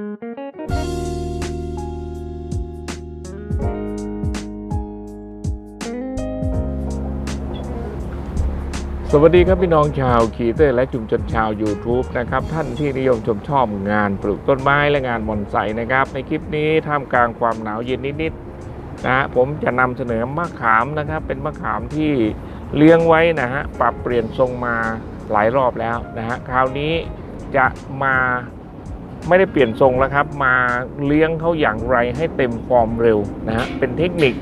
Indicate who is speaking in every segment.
Speaker 1: สวัสดีครับพี่น้องชาวคีเตอร์และชุมชนชาว YouTube นะครับท่านที่นิยมชมชอบงานปลูกต้นไม้และงานบอนไซนะครับ ในคลิปนี้ท่ามกลางความหนาวเย็นนิดๆนะฮะผมจะนำเสนอมะขามนะครับ เป็นมะขามที่เลี้ยงไว้นะฮะปรับเปลี่ยนทรงมาหลายรอบแล้วนะฮะคราวนี้จะมา ไม่ได้เปลี่ยนทรงแล้วครับ มาเลี้ยงเขาอย่างไรให้เต็มฟอร์มเร็วนะฮะเป็นเทคนิค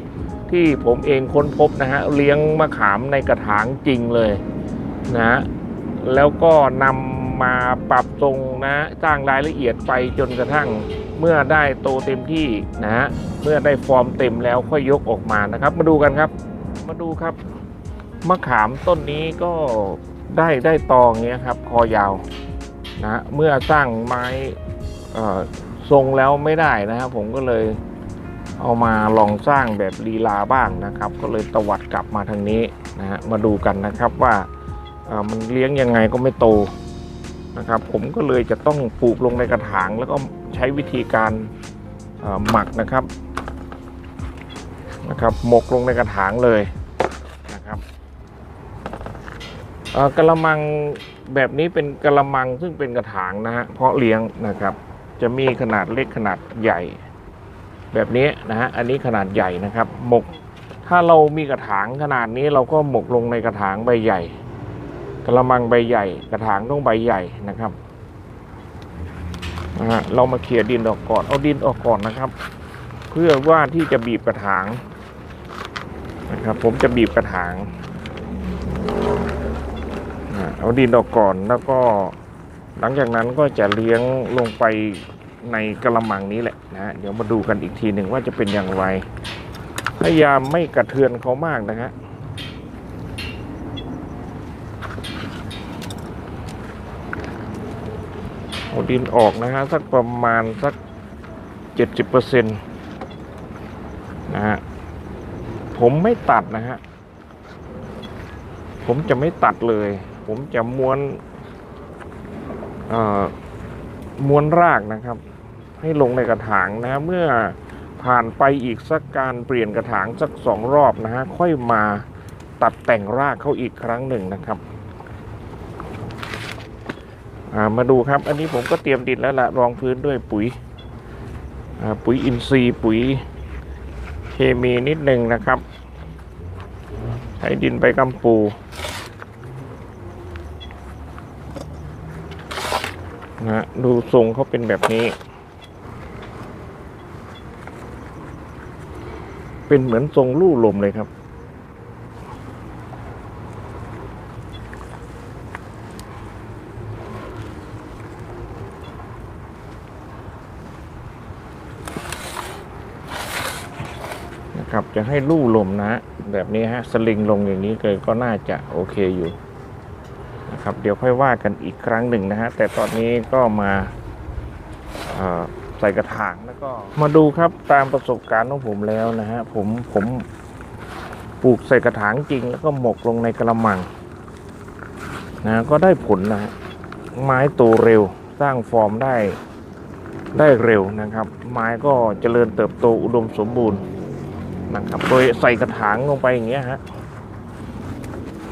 Speaker 1: ที่ผมเองค้นพบนะฮะเลี้ยงมะขามในกระถางจริงเลยนะแล้วก็นำมาปรับตรงนะสร้างรายละเอียดไปจนกระทั่งเมื่อได้โตเต็มที่นะฮะเมื่อได้ฟอร์มเต็มแล้วค่อยยกออกมานะครับ มาดูกันครับ มาดูครับมะขามต้นนี้ก็ได้ได้ตองเงี้ยครับ คอยาวนะเมื่อสร้างไม้ ทรงแล้วไม่ได้นะครับผมก็เลยเอามาลองสร้างแบบลีลาบ้างนะครับ ก็เลยตวัดกลับมาทางนี้นะฮะมาดูกันนะครับว่ามันเลี้ยงยังไงก็ไม่โตนะครับ ผมก็เลยจะต้องปลูกลงในกระถาง แล้วก็ใช้วิธีการหมักนะครับนะครับหมกลงในกระถางเลยนะครับกระมังแบบนี้เป็นกระมังซึ่งเป็นกระถางนะฮะเพาะเลี้ยงนะครับ จะมีขนาดเล็กขนาดใหญ่ แบบนี้นะฮะอันนี้ขนาดใหญ่นะครับ หมกถ้าเรามีกระถางขนาดนี้เราก็หมกลงในกระถางใบใหญ่กระมังใบใหญ่ กระถางต้องใบใหญ่นะครับนะฮะเรามาเขี่ยดินออกก่อนเอาดินออกก่อนนะครับ เพื่อว่าที่จะบีบกระถางนะครับ ผมจะบีบกระถางเอาดินออกก่อนแล้วก็ หลังจากนั้นก็จะเลี้ยงลงไปในกระมังนี้แหละนะฮะเดี๋ยวมาดูกันอีกทีหนึ่งว่าจะเป็นอย่างไร พยายามไม่กระเทือนเขามากนะฮะเอาดินออกนะฮะสักประมาณสักเจ็ดสิบเปอร์เซ็นต์นะฮะผมไม่ตัดนะฮะ ผมจะไม่ตัดเลย ผมจะม้วน ม้วนรากนะครับ ให้ลงในกระถางนะเมื่อผ่านไปอีกสักการเปลี่ยนกระถางสักสองรอบนะฮะค่อยมาตัดแต่งรากเขาอีกครั้งหนึ่งนะครับามาดูครับ อันนี้ผมก็เตรียมดินแล้วละรองพื้นด้วยปุ๋ยปุ๋ยอินทรีย์ปุ๋ยเคมีนิดหนึ่งนะครับ ใช้ดินไปกำปู นะฮะดูทรงเขาเป็นแบบนี้ เป็นเหมือนทรงลู่ลมเลยครับนะครับจะให้ลู่ลมนะ แบบนี้ฮะ สลิงลงอย่างนี้เลยก็น่าจะโอเคอยู่ นะครับ เดี๋ยวค่อยว่ากันอีกครั้งหนึ่งนะฮะแต่ตอนนี้ก็มาใส่กระถางแล้วก็มาดูครับตามประสบการณ์ของผมแล้วนะฮะผมผมปลูกใส่กระถางจริง แล้วก็หมกลงในกระมังนะก็ได้ผลนะฮะไม้โตเร็วสร้างฟอร์มได้ได้เร็วนะครับ ไม้ก็เจริญเติบโตอุดมสมบูรณ์นะครับโดยใส่กระถางลงไปอย่างเงี้ยฮะ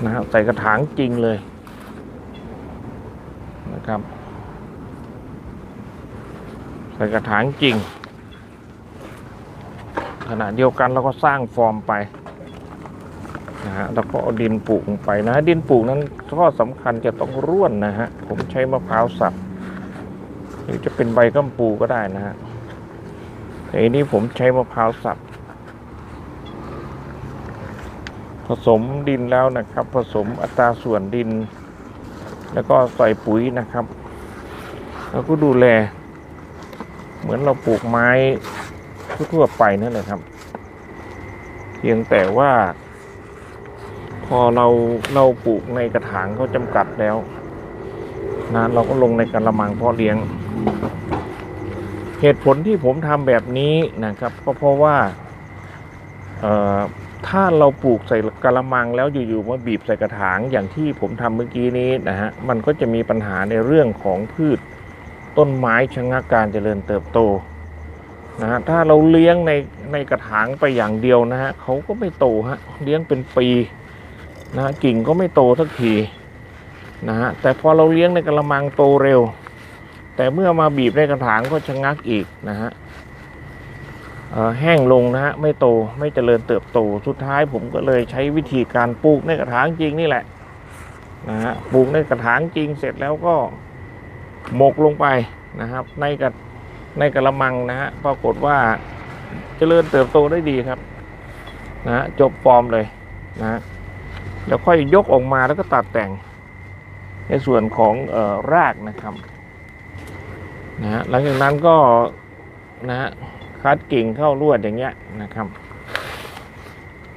Speaker 1: นะครับใส่กระถางจริงเลย ครับ ใส่กระถางจริง ขณะเดียวกันเราก็สร้างฟอร์มไปนะฮะแล้วก็เอาดินปลูกลงไปนะ ดินปลูกนั้นข้อสำคัญจะต้องร่วนนะฮะ ผมใช้มะพร้าวสับหรือจะเป็นใบกัมปูก็ได้นะฮะแต่อันนี้ผมใช้มะพร้าวสับผสมดินแล้วนะครับ ผสมอัตราส่วนดิน แล้วก็ใส่ปุ๋ยนะครับ แล้วก็ดูแล เหมือนเราปลูกไม้ทั่วไปนั่นแหละครับ เพียงแต่ว่า พอเราเราปลูกในกระถางเขาจำกัดแล้วนะเราก็ลงในกระมังเพาะเลี้ยง เหตุผลที่ผมทำแบบนี้นะครับ ก็เพราะว่า ถ้าเราปลูกใส่กระมังแล้วอยู่ๆมาบีบใส่กระถางอย่างที่ผมทำเมื่อกี้นี้นะฮะมันก็จะมีปัญหาในเรื่องของพืชต้นไม้ชะงักการเจริญเติบโตนะฮะถ้าเราเลี้ยงในในกระถางไปอย่างเดียวนะฮะเขาก็ไม่โตฮะเลี้ยงเป็นปีนะฮะกิ่งก็ไม่โตสักทีนะฮะแต่พอเราเลี้ยงในกระมังโตเร็ว แต่เมื่อมาบีบในกระถางก็ชะงักอีกนะฮะ แห้งลงนะฮะไม่โตไม่เจริญเติบโตสุดท้ายผมก็เลยใช้วิธีการปลูกในกระถางจริงนี่แหละนะฮะปลูกในกระถางจริงเสร็จแล้วก็หมกลงไปนะครับ ในกระในกระมังนะฮะปรากฏว่าเจริญเติบโตได้ดีครับนะจบฟอร์มเลยนะแล้วค่อยยกออกมาแล้วก็ตัดแต่งในส่วนของออรากนะครับนะฮะหลังจากนั้นก็นะฮะ คัดกิ่งเข้าลวดอย่างเงี้ยนะครับ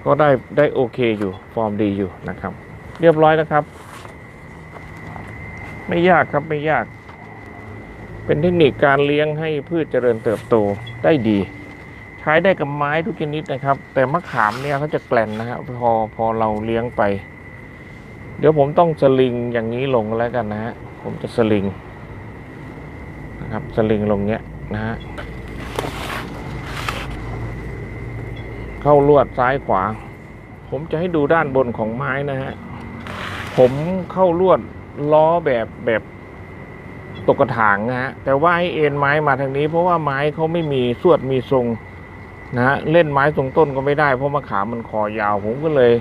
Speaker 1: ก็ได้ได้โอเคอยู่ฟอร์มดีอยู่นะครับ เรียบร้อยแล้วครับ ไม่ยากครับไม่ยาก เป็นเทคนิคการเลี้ยงให้พืชเจริญเติบโตได้ดี ใช้ได้กับไม้ทุกชนิดนะครับ แต่มะขามเนี่ยเขาจะแกลนนะฮะพอพอเราเลี้ยงไป เดี๋ยวผมต้องสลิงอย่างนี้ลงแล้วกันนะฮะผมจะสลิงนะครับสลิงลงเนี้ยนะฮะ เข้าลวดซ้ายขวา ผมจะให้ดูด้านบนของไม้นะฮะ ผมเข้าลวดล้อแบบแบบตกกระถางนะฮะ แต่ว่าให้เอ็นไม้มาทางนี้ เพราะว่าไม้เขาไม่มีสวดมีทรงนะฮะเล่นไม้ทรงต้นก็ไม่ได้เพราะมะขามมันคอยาว ผมก็เลย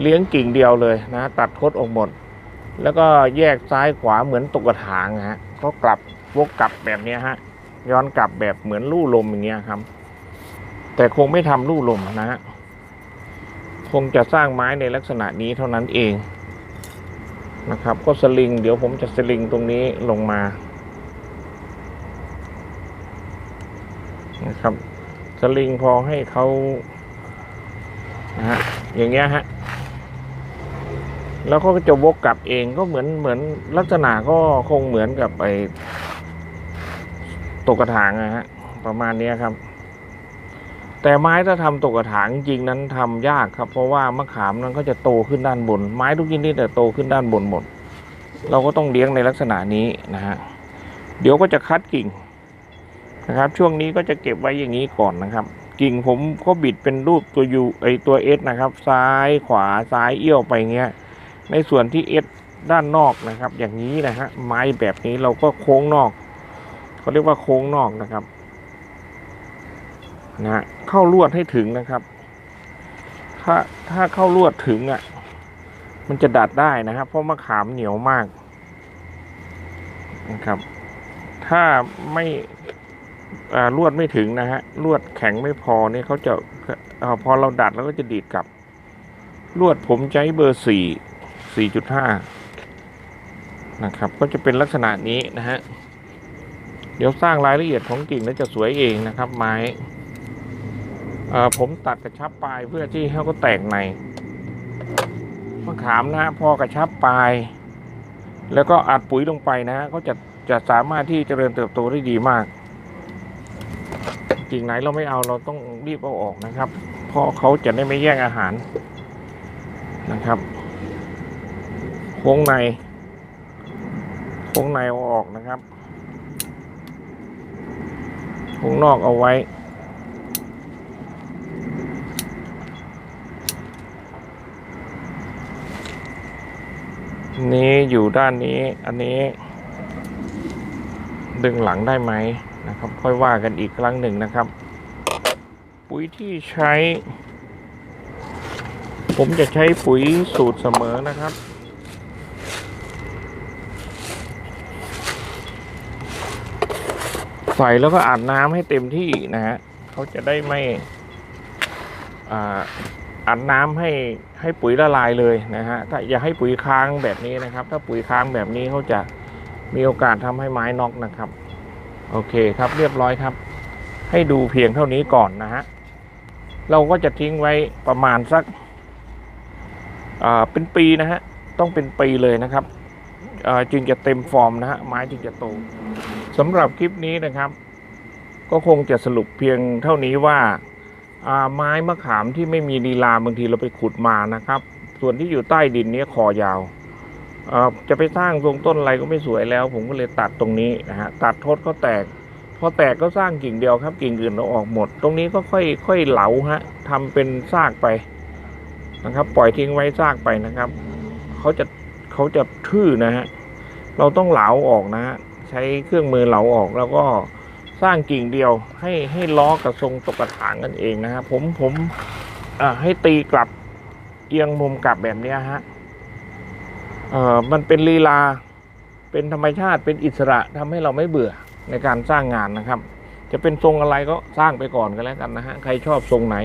Speaker 1: เลี้ยงกิ่งเดียวเลยนะ ตัดคดออกหมด แล้วก็แยกซ้ายขวาเหมือนตกกระถางนะฮะก็กลับวกกลับแบบนี้ฮะย้อนกลับแบบเหมือนลู่ลมอย่างเงี้ยครับ แต่คงไม่ทำลู่ลมนะฮะคงจะสร้างไม้ในลักษณะนี้เท่านั้นเองนะครับ ก็สลิง เดี๋ยวผมจะสลิงตรงนี้ลงมานะครับ สลิงพอให้เขานะฮะอย่างเงี้ยฮะแล้วก็จะวกกลับเองก็เหมือนเหมือนลักษณะก็คงเหมือนกับไอ้ตกกระถางนะฮะประมาณนี้ครับ แต่ไม้ถ้าทำตกกระถางจริงนั้นทำยากครับ เพราะว่ามะขามนั้นก็จะโตขึ้นด้านบน ไม้ทุกชนิดแต่โตขึ้นด้านบนหมด เราก็ต้องเลี้ยงในลักษณะนี้นะฮะเดี๋ยวก็จะคัดกิ่งนะครับ ช่วงนี้ก็จะเก็บไว้อย่างนี้ก่อนนะครับ กิ่งผมก็บิดเป็นรูปตัวยูไอตัวเอสนะครับ ซ้ายขวาซ้ายเอี้ยวไปเงี้ย ในส่วนที่เอสด้านนอกนะครับ อย่างนี้นะฮะไม้แบบนี้เราก็โค้งนอกเขาเรียกว่าโค้งนอกนะครับ นะเข้าลวดให้ถึงนะครับ ถ้าถ้าเข้าลวดถึงอะ มันจะดัดได้นะครับ เพราะมะขามเหนียวมากนะครับ ถ้าไม่ลวดไม่ถึงนะฮะลวดแข็งไม่พอเนี่ยเขาจะอพอเราดัดแล้วก็จะดีดกลับ ลวดผมใช้เบอร์สี่4.5นะครับ ก็จะเป็นลักษณะนี้นะฮะ เดี๋ยวสร้างรายละเอียดของกิ่งแล้วจะสวยเองนะครับ ไม้ ผมตัดกระชับปลายเพื่อที่ให้เขาแตกในมะขามนะฮะพอกระชับปลาย แล้วก็อัดปุ๋ยลงไปนะฮะก็จะจะสามารถที่จเจริญเติบโตได้ดีมากกิ่งไหนเราไม่เอาเราต้องรีบเอาออกนะครับเพราะเขาจะได้ไม่แย่งอาหารนะครับโค้งในโค้งในเอาออกนะครับโค้งนอกเอาไว้ นี้อยู่ด้านนี้ อันนี้ ดึงหลังได้ไหมนะครับ ค่อยว่ากันอีกครั้งหนึ่งนะครับ ปุ๋ยที่ใช้ ผมจะใช้ปุ๋ยสูตรเสมอนะครับใส่แล้วก็อาบน้ำให้เต็มที่นะฮะเขาจะได้ไม่อ่า อาบน้ำให้ให้ปุ๋ยละลายเลยนะฮะถ้าอย่าให้ปุ๋ยค้างแบบนี้นะครับ ถ้าปุ๋ยค้างแบบนี้เขาจะมีโอกาสทำให้ไม้นอกนะครับ โอเคครับเรียบร้อยครับ ให้ดูเพียงเท่านี้ก่อนนะฮะเราก็จะทิ้งไว้ประมาณสักอ่าเป็นปีนะฮะต้องเป็นปีเลยนะครับอ่าจึงจะเต็มฟอร์มนะฮะไม้จึงจะโตสำหรับคลิปนี้นะครับ ก็คงจะสรุปเพียงเท่านี้ว่า ไม้มะขามที่ไม่มีลีลาบางทีเราไปขุดมานะครับ ส่วนที่อยู่ใต้ดินเนี้คอยาวอ่อจะไปสร้างทรงต้นอะไรก็ไม่สวยแล้ว ผมก็เลยตัดตรงนี้นะฮะตัดทดก็แตกพอแตกก็สร้างกิ่งเดียวครับ กิ่งอื่นเราออกหมด ตรงนี้ก็ค่อยค่อยเหลาฮะทำเป็นซากไปนะครับ ปล่อยทิ้งไว้ซากไปนะครับเขาจะเขาจะทื่อนะฮะเราต้องเหลาออกนะฮะใช้เครื่องมือเหลาออกแล้วก็ สร้างกิ่งเดียว ให้ให้ล้อกับทรงตกกระถางกันเองนะฮะผมผมอ่าให้ตีกลับเอียงมุมกลับแบบนี้ฮะเออมันเป็นลีลาเป็นธรรมชาติเป็นอิสระทำให้เราไม่เบื่อในการสร้างงานนะครับ จะเป็นทรงอะไรก็สร้างไปก่อนก็แล้วกันนะฮะใครชอบทรงไหน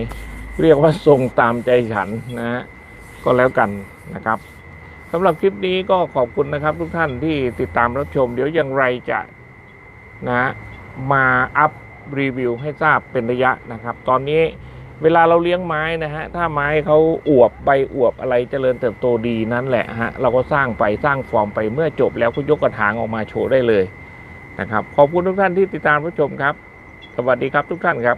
Speaker 1: เรียกว่าทรงตามใจฉันนะฮะก็แล้วกันนะครับสำหรับคลิปนี้ก็ขอบคุณนะครับ ทุกท่านที่ติดตามรับชม เดี๋ยวอย่างไรจะนะฮะ มาอัพรีวิวให้ทราบเป็นระยะนะครับ ตอนนี้เวลาเราเลี้ยงไม้นะฮะ ถ้าไม้เขาอวบใบอวบอะไรเจริญเติบโตดีนั่นแหละฮะ เราก็สร้างไปสร้างฟอร์มไปเมื่อจบแล้วก็ยกกระถางออกมาโชว์ได้เลยนะครับ ขอบคุณทุกท่านที่ติดตามรับชมครับ สวัสดีครับทุกท่านครับ